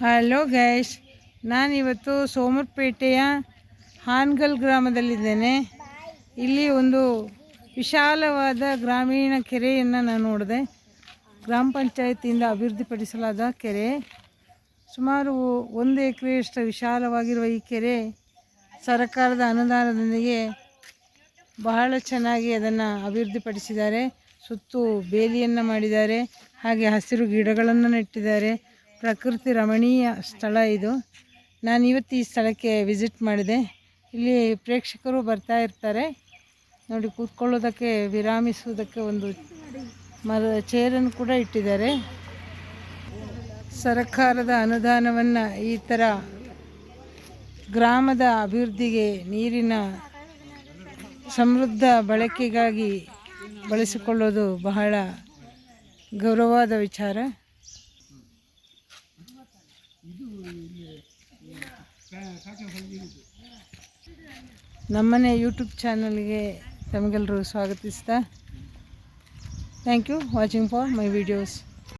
Hello guys ನಾನಿವತ್ತು ಸೋಮರ್ಪೇಟೆಯ ಹಾನ್ಗಲ್ ಗ್ರಾಮದಲ್ಲಿದ್ದೇನೆ. ಇಲ್ಲಿ ಒಂದು ವಿಶಾಲವಾದ ಗ್ರಾಮೀಣ ಕೆರೆಯನ್ನು ನಾನು ನೋಡಿದೆ. ಗ್ರಾಮ ಪಂಚಾಯತಿಯಿಂದ ಅಭಿವೃದ್ಧಿಪಡಿಸಲಾದ ಕೆರೆ. ಸುಮಾರು ಒಂದು ಎಕರೆಯಷ್ಟು ವಿಶಾಲವಾಗಿರುವ ಈ ಕೆರೆ ಸರ್ಕಾರದ ಅನುದಾನದೊಂದಿಗೆ ಬಹಳ ಚೆನ್ನಾಗಿ ಅದನ್ನು ಅಭಿವೃದ್ಧಿಪಡಿಸಿದ್ದಾರೆ. ಸುತ್ತು ಬೇಲಿಯನ್ನು ಮಾಡಿದ್ದಾರೆ. ಹಾಗೆ ಹಸಿರು ಗಿಡಗಳನ್ನು ನೆಟ್ಟಿದ್ದಾರೆ. ಪ್ರಕೃತಿ ರಮಣೀಯ ಸ್ಥಳ ಇದು. ನಾನು ಇವತ್ತು ಈ ಸ್ಥಳಕ್ಕೆ ವಿಸಿಟ್ ಮಾಡಿದೆ. ಇಲ್ಲಿ ಪ್ರೇಕ್ಷಕರು ಬರ್ತಾ ಇರ್ತಾರೆ. ನೋಡಿ, ಕೂತ್ಕೊಳ್ಳೋದಕ್ಕೆ, ವಿರಾಮಿಸುವುದಕ್ಕೆ ಒಂದು ಮರ ಚೇರನ್ನು ಕೂಡ ಇಟ್ಟಿದ್ದಾರೆ. ಸರ್ಕಾರದ ಅನುದಾನವನ್ನು ಈ ಥರ ಗ್ರಾಮದ ಅಭಿವೃದ್ಧಿಗೆ ನೀರಿನ ಸಮೃದ್ಧ ಬಳಕೆಗಾಗಿ ಬಳಸಿಕೊಳ್ಳೋದು ಬಹಳ ಗೌರವವಾದ ವಿಚಾರ. ನಮ್ಮನೆ ಯೂಟ್ಯೂಬ್ ಚಾನಲ್ಗೆ ತಮಗೆಲ್ಲರೂ ಸ್ವಾಗತಿಸ್ತಾ thank you watching for my videos